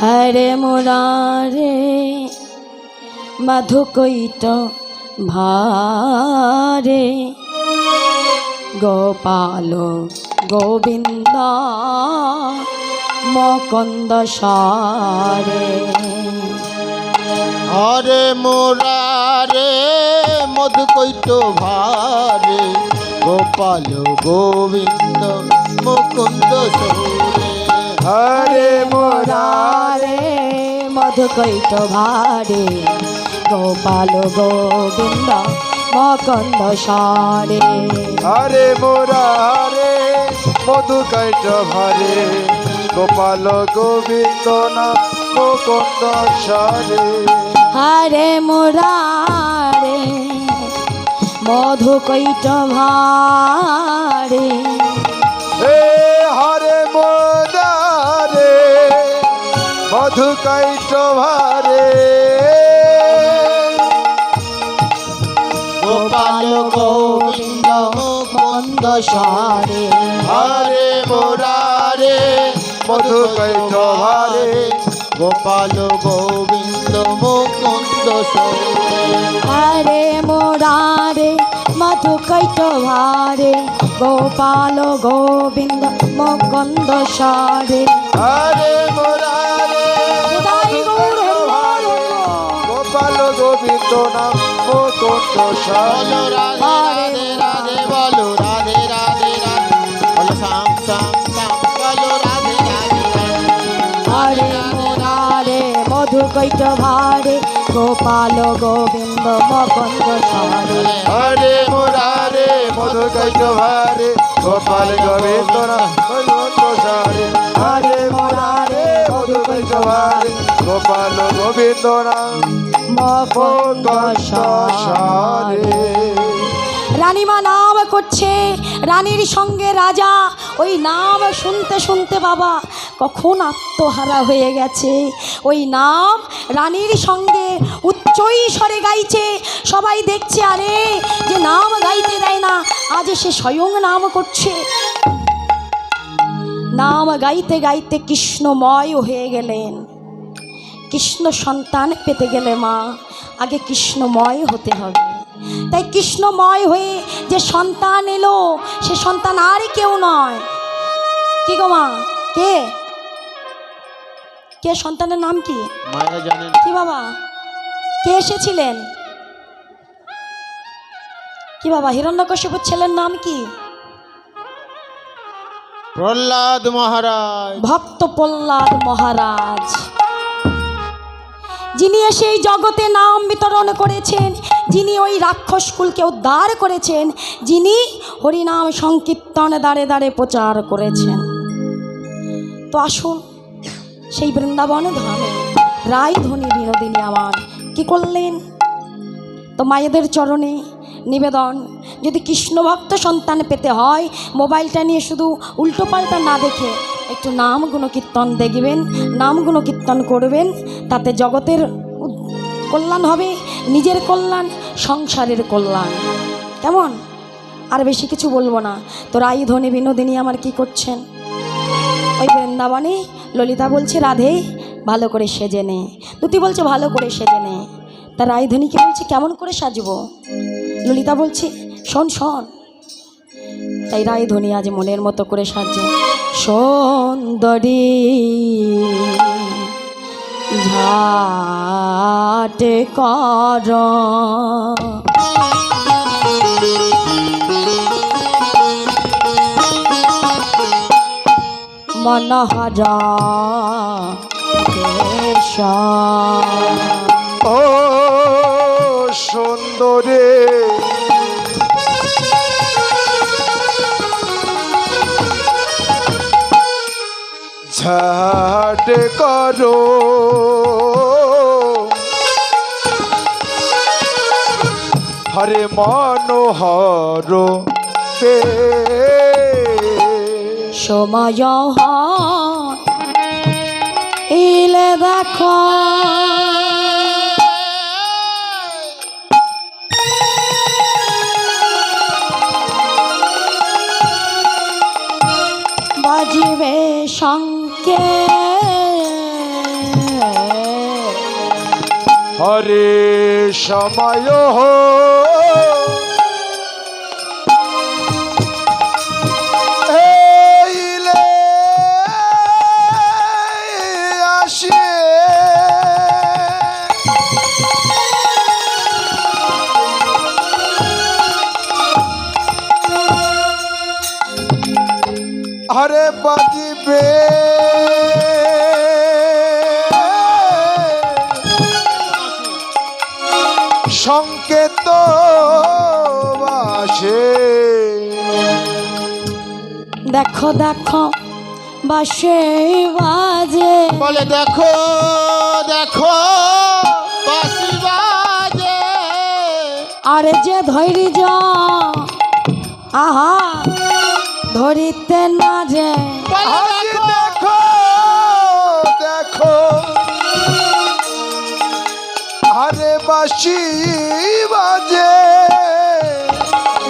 হরে মুরারে মধুকৈট ভারে গোপাল গোবিন্দ মকন্দ সারে হরে মোরারে মধুকৈট ভারে গোপাল গোবিন্দ মুকুন্দ সৌরে হরে মোরারে রে মধুকৈট ভারে গোপাল গোবিন্দ মকন্দ সারে। হরে মোরারে মধুকৈট ভারে গোপাল গোবিন্দ নাম মুকুন্দ সারে। হরে মুরারে মধুকৈট ভারে। হরে মোদারে মধুকৈট ভারে গোপাল গোবিন্দ মকন্দ সারে। হরে মোরারে মধুকৈট ভারে গোপাল গোবিন্দ মুকুন্দ সৌরে। হরে মুরারে মধুকৈট ভারে গোপাল গোবিন্দ মকন্দ সারে। হরে মোরারে নাম মুকুন্দ বলো রাধে রাধে বলো রাধে রাধে রাধে। বলো শ্যাম শ্যাম শ্যাম বলো রাধে রাধে হরে মুরারে মধুকৈট ভারে গোপাল গোবিন্দ মকন্দ সারে হরে মুরারে মধুকৈট ভারে গোপাল গোবিন্দ মুকুন্দ সারে হরে মুরারে মধুকৈট ভারে। গোপাল গোবিন্দ সারে রানীমা নাম করছে, রানীর সঙ্গে রাজা। ওই নাম শুনতে শুনতে বাবা কখন আত্মহারা হয়ে গেছে। ওই নাম রানীর সঙ্গে উচ্চই স্বরে গাইছে। সবাই দেখছে, আরে, যে নাম গাইতে দেয় না, আজ সে স্বয়ং নাম করছে। নাম গাইতে গাইতে কৃষ্ণময় হয়ে গেলেন। কৃষ্ণ সন্তান পেতে গেলে মা আগে কৃষ্ণময় হতে হবে। তাই কৃষ্ণময় হয়ে যে সন্তান এলো সে সন্তান আর কেউ নয়। কি গো মা? কে? কে? সন্তানের নাম কি? কি বাবা? কে এসেছিলেন? কি বাবা হিরণ্যকশিপুর ছেলের নাম কি? প্রহ্লাদ মহারাজ। ভক্ত প্রহ্লাদ মহারাজ। যিনি এসে এই জগতে নাম বিতরণ করেছেন, যিনি ওই রাক্ষসকুলকে উদ্ধার করেছেন, যিনি হরিনাম সংকীর্তন দাঁড়ে দাঁড়ে প্রচার করেছেন। তো আসুন, সেই বৃন্দাবন ধামে রায় ধনী বিনোদিনী আমার, কি করলেন? তো মায়েদের চরণে নিবেদন, যদি কৃষ্ণভক্ত সন্তান পেতে হয়, মোবাইলটা নিয়ে শুধু উল্টোপাল্টা না দেখে একটু নাম গুণকীর্তন দেখবেন, নাম গুণকীর্তন করবেন, তাতে জগতের কল্যাণ হবে, নিজের কল্যাণ, সংসারের কল্যাণ। কেমন? আর বেশি কিছু বলব না। তো রাই ধনী বিনোদিনী আমার কি করছেন? ওই বৃন্দাবনে ললিতা বলছে, রাধে, ভালো করে সেজে নে। দুটি বলছে, ভালো করে সেজে নে। তা রায়ধনীকে বলছে, কেমন করে সাজবো? ললিতা বলছে, শোন শোন তাই রায়ধনী আজ মনের মতো করে সাজে। সুন্দরী কর। মনোহরা ও সুন্দরে। ঝাট করো। হরে মনোহর পে সময় এলে দেখো। বাজিবে কে? হরে সময় হো। हरे पर দেখো দেখো বাসে বাজে। বলে দেখো দেখো বাঁশি বাজে। আরে যে ধৈর্য আহা ধরিতে না যে। দেখো দেখো আরে বাসি বাজে।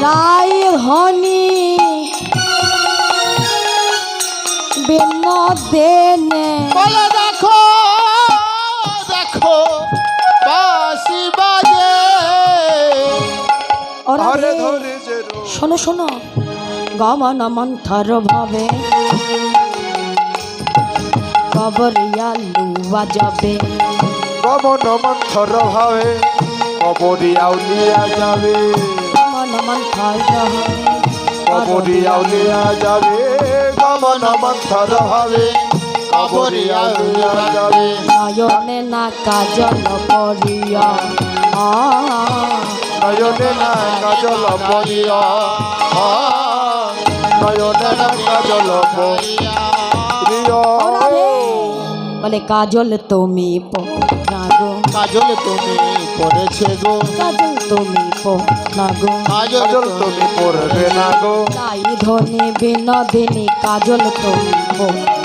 রাই হনি। বিনোদেনে। বলে দেখো দেখো বাসি বাজে। ওরা ধরে যে শোনো শোনো গমন মন্থর ভাবে। কবরিয়া লুয়া যাবে। গমন মন্থর ভাবে কবরি আউলিয়া যাবে। গমন মন্থর ভাবে। কবরি আউলিয়া যাবে। গমন মন্থর যাবে নয়নে না কাজল করিয়া নয়নে না কাজল পরিয়া নয়নে না কাজল রে, বলে কাজল তুমি কাজল তুমি পড়েছে গো। কাজল তুমি না গো কাজল তুমি পড়বে না গো তাই ধনে বিনোদিনী কাজল তুমি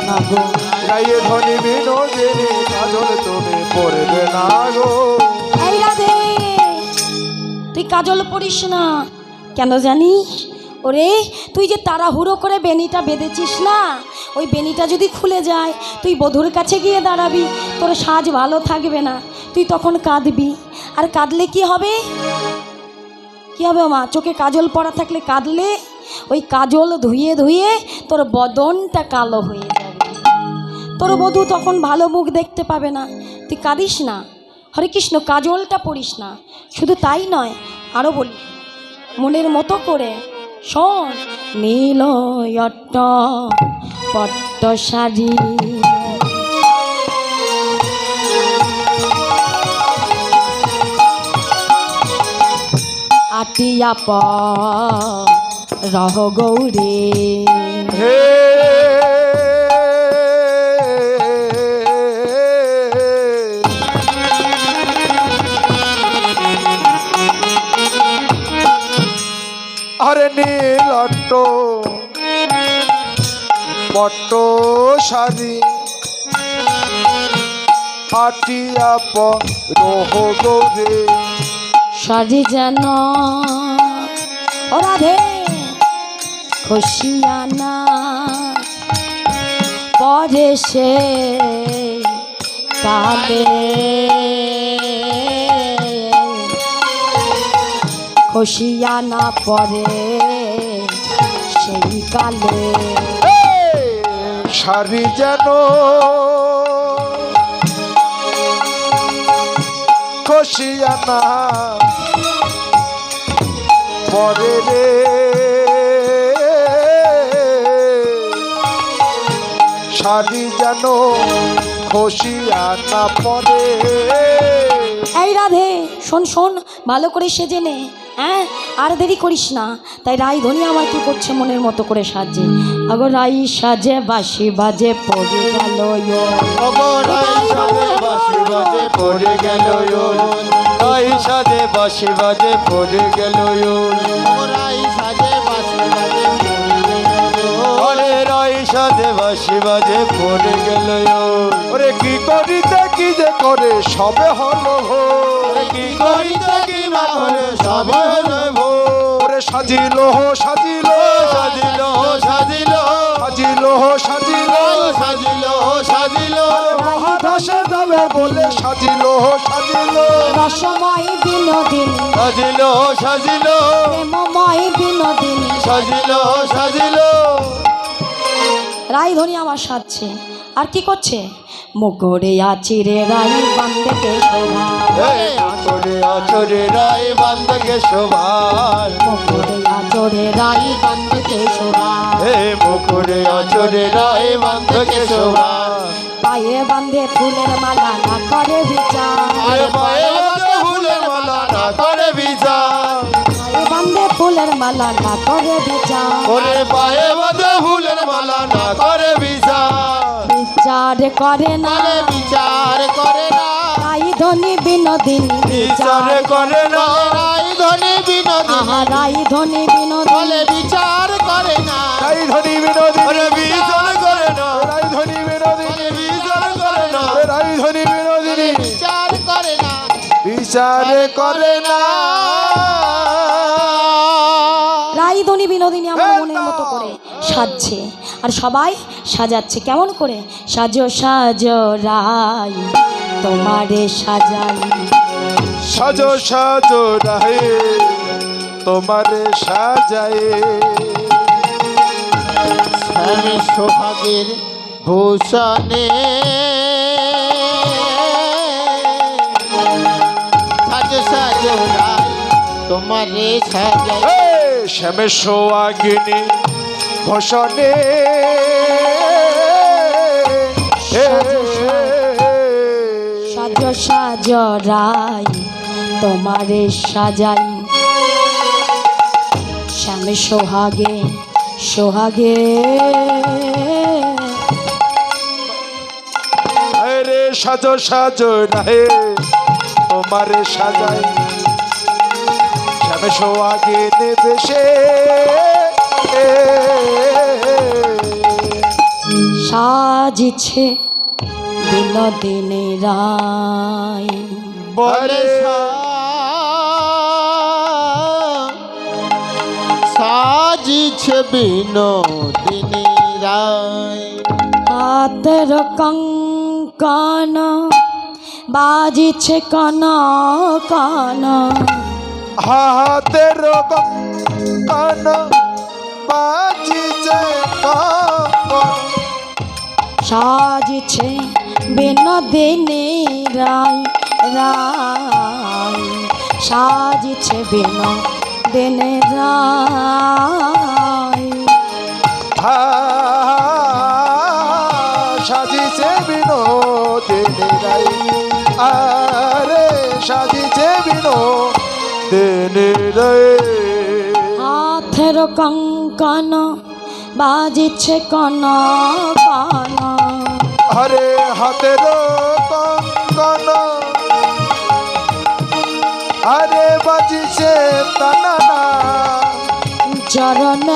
না গো গাইয়ে ধনী বিনোদিনী কাজল তুমি পড়বে না গো এই রাধে তুই কাজল পড়িস না। কেন জানিস ওরে তুই যে তাড়াহুড়ো করে বেনিটা বেঁধেছিস না? ওই বেনিটা যদি খুলে যায় তুই বধুর কাছে গিয়ে দাঁড়াবি। তোর সাজ ভালো থাকবে না। তুই তখন কাঁদবি। আর কাঁদলে কি হবে? কি হবে মা চোখে কাজল পড়া থাকলে কাঁদলে? ওই কাজল ধুয়ে ধুয়ে তোর বদনটা কালো হয়ে যাবে। তোর বধূ তখন ভালো মুখ দেখতে পাবে না। তুই কাঁদিস না। হরে কৃষ্ণ, কাজলটা পড়িস না। শুধু তাই নয় আরও বলি। মনের মতো করে শোন নীল পট্ট শাড়ি আটিয়া প রহ গৌরে। হে আরে নীলট্ট পট্ট শাড়ি আটিয়া প রহ গৌরে। সাজি যেন। ও রাধে, খুশিয়ানা। পরে সে কালে খুশিয়ানা পরে সেই কালে। শাড়ি যেন। খুশিয়ানা পরে রে। শাড়ি যেন খুশিয়ানা পরে এই রাধে শোন শোন ভালো করে সেজে নে হ্যাঁ? আর দেরি করিস না। তাই রাই ধনী আমার কি করছে মনের মতো করে সাজে? আগো রাই সাজে বাসি বাজে পড়ে গেল। অবরাই সাজে বাসি বাজে পড়ে গেল রাই সাজে বাসি বাজে পড়ে গেল ওরাই সাজে বাসি বাজে অরে রাই সাজে বাসি বাজে পড়ে গেল ওরে কি করিতে কি যে করে সবে হলো ভো কি করিতে কি না করে সবে হলো ভো ওরে সাজিল সাজিল সাজিল সাজিল সাজিল সাজিল সাজিল বলে সাজিল সাজিল। রসময় বিনোদিনী। সাজিল সাজিল। প্রেমময় বিনোদিনী। সাজিল সাজিল। রায়ধনী আমার সাজছে। আর কি করছে? মুগরে আচিরে রাই বান্ধে শোভা এই আচরে রায় বান্ধকে শোভার মুগরে আচরে রাই বান্ধে শোভা হে মুকুরে আচরে রায় বান্ধকে শোভার পায়ে বান্ধে ফুলের মালা না করে বিচার। পায়ে বাঁধে ফুলের মালা না করে বিচার। পায়ে বান্ধে ফুলের মালা না করে বিচার। ওরে পায়ে বাঁধে ফুলের মালা না করে বিচার। বিচার করে না। বিচার করে না। রাই ধনী বিনোদিনী বিচার করে না। রাই ধনী বিনোদিনী রাই ধনী বিনোদিনী বিচার করে না। রাই ধনী বিনোদিনী বিচার করে না। রাইধনী বিনোদিনী আমার মনের মতো করে সাজছে। আর সবাই সাজাচ্ছে। কেমন করে? সাজো সাজো রাই তোমারে সাজাই। সাজো সাজো রাই তোমারে সাজায়ে স্বামী সোহাগের ভূষণে তোমারে সাজাই হে শ্যামে সোয়াগিনী ভূষণে হে সাজো সাজো রাই তোমারে সাজাই শ্যামে সোহাগে সোহাগে রে সাজ সাজো রাহে তোমারে সাজাই শ্যামে সোয়াগিনী বেশে সাজিছে বিনোদিনী রাই বলে সাজিছে বিনোদিনী রায়। হাতের কঙ্কন বাজিছে কন কন হাতের কান বাজিছে কান বিনোদিনী রাই রাই সাজিছে বিনোদিনী হা সাজিছে বিনোদিনী রাই আরে সাজিছে বিনোদিনী রাই হাতের কঙ্কন বাজিছে কন কন আরে হাতের কঙ্কন। আরে বাজিছে তানানা। চরণ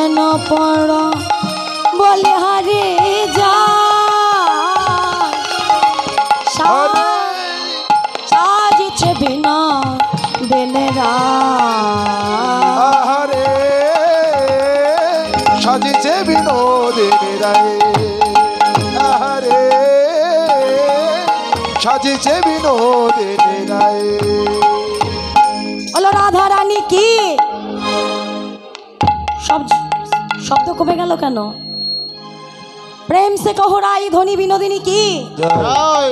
পড় বলে হারে যা। সাজিছে বিনোদিনী হলো রাধা রানী কি? সব শব্দ কমে গেল কেন? প্রেম সে কহো রাই ধনী বিনোদিনী কি? জয়।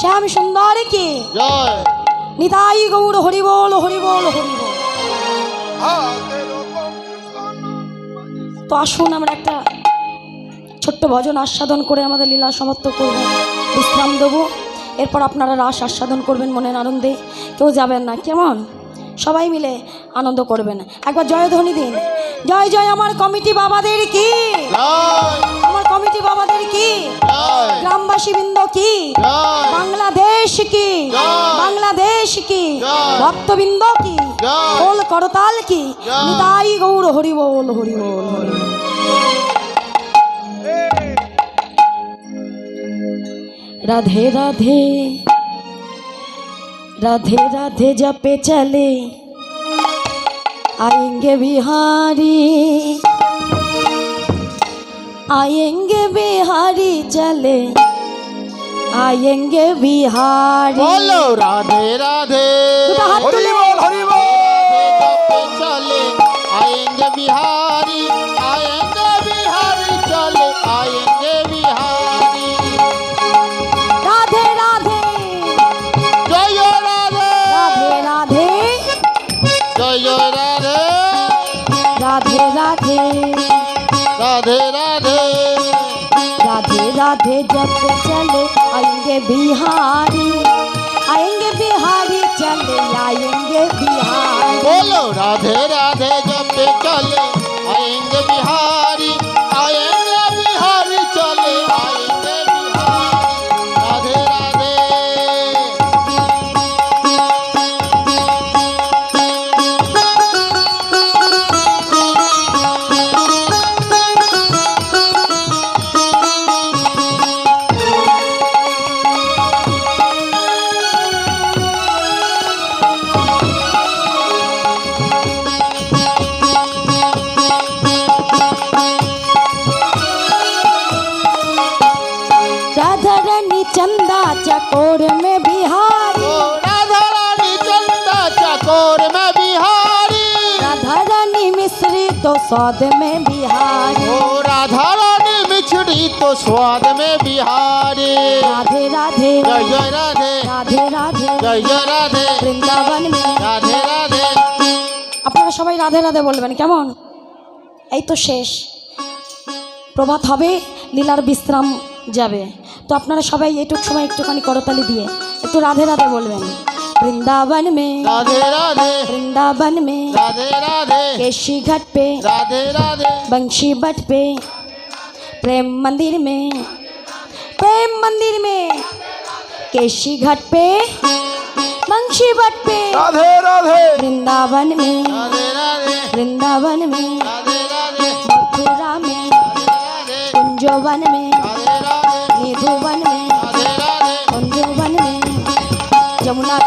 শ্যাম সুন্দর কি? জয়। নিতাই গৌর হরি বল হরি বল হরি বল তো আসুন আমরা একটা ছোট্ট ভজন আস্বাদন করে আমাদের লীলা সমাপ্ত করব। বিশ্রাম দেবো। এরপর আপনারা রাস আস্বাদন করবেন মনের আনন্দে। কেউ যাবেন না কেমন? সবাই মিলে আনন্দ করবেন। একবার জয়ধ্বনি দিন। জয় জয় আমার কমিটি বাবাদের কি? আমার কমিটি বাবাদের কি? গ্রামবাসী বৃন্দ কি? বাংলাদেশ কি? বাংলাদেশ কি। ভক্তবৃন্দ কি। কোল করতাল কি। নিতাই গৌর হরি বল হরি বল হরি বল। রাধে রাধে राधे राधे जपे चले आएंगे बिहारी आएंगे बिहारी चले आएंगे बिहारी বলো রাধে রাধে দুটো হাত হরি राधे जब चले, आएँगे बिहारी आएँगे बिहारी, चले आएँगे बिहारी। बोलो, राधे राधे जब चले, आएँगे बिहारी। चकोर में बिहारी राधा रानी मिश्री तो सौद में बिहारी ओ राधा रानी मिछड़ी तो स्वाद में बिहारी राधे राधे जय जय राधे राधे राधे जय जय राधे বৃন্দাবন মে রাধে রাধে আপনারা সবাই রাধে রাধে বলবেন কেমন এই তো শেষ প্রভাত হবে লীলার বিশ্রাম যাবে তো আপনারা সবাই এইটুক সময় একটুখানি করতালি দিয়ে একটু রাধে রাধে বলবেন वृंदावन में। राधे राधे। वृंदावन में। राधे राधे। केशी घट पे। राधे राधे। बंशी भट पे। प्रेम मंदिर में। प्रेम मंदिर में। केशी घट पे। बंशी भट पे। राधे राधे। वृंदावन में। वृंदावन में। मथुरा में। कुंजोवन में। निधुवन में। कुंजोवन में। जमुना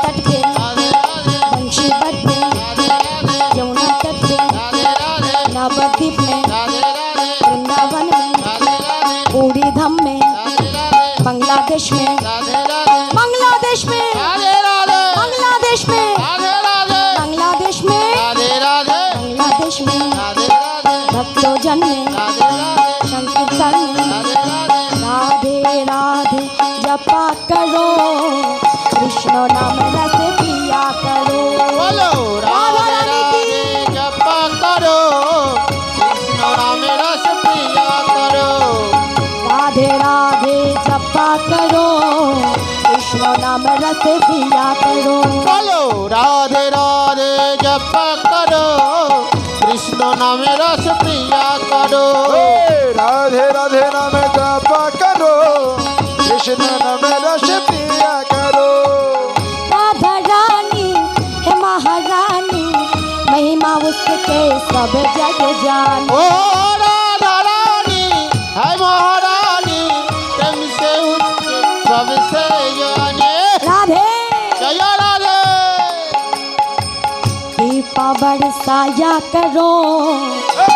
করো।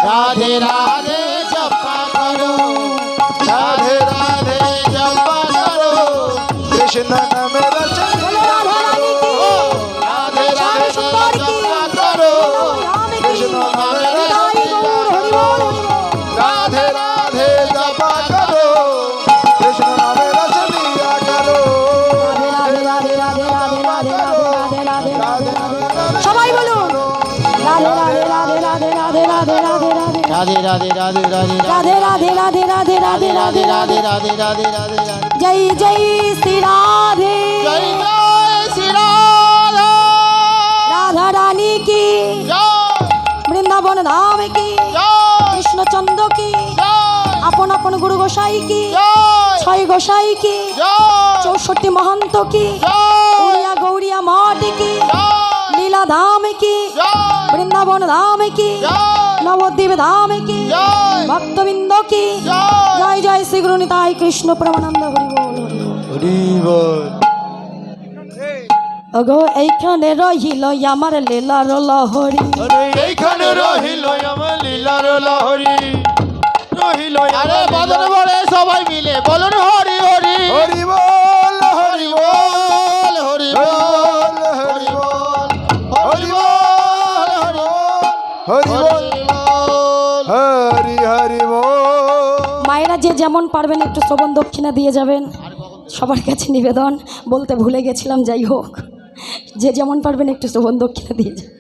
রাধে রাধে জপা করো। রাধে রাধে জপা করো। কৃষ্ণ নামে রাধে রাধে রাধে রাধে রাধে রাধে রাধে রাধে রাধে রাধে রাধে রাধে রাধে রাধে রাধে রাধে রাধে জয় জয় শ্রী রাধে জয় জয় শ্রী রাধা রাধা রানী কি বৃন্দাবন ধাম কি কৃষ্ণচন্দ্র কি আপন আপন গুরু গোসাই কি ছয় গোসাই কি চৌষট্টি মহন্ত কি উড়িয়া গৌরিয়া মঠ কি লীলা ধাম কি বৃন্দাবন ধাম কি নবদ্বীপ ধাম কি? ভক্তবৃন্দ কি? জয়। জয় জয় শ্রী গুরু নিতাই কৃষ্ণ প্রেমানন্দ হরি বল ওগো এইখানে রহিল আমার লীলার লহরি আরে এইখানে রহিল আমার লীলার লহরি রহিল আরে বদন বলে সবাই মিলে বলুন হরি হরি। হরি বল হরি বল। যেমন পারবেন একটু শ্রবণ দক্ষিণা দিয়ে যাবেন। সবার কাছে নিবেদন, বলতে ভুলে গেছিলাম, যাই হোক। যে যেমন পারবেন একটু শ্রবণ দক্ষিণা দিয়ে যাবেন।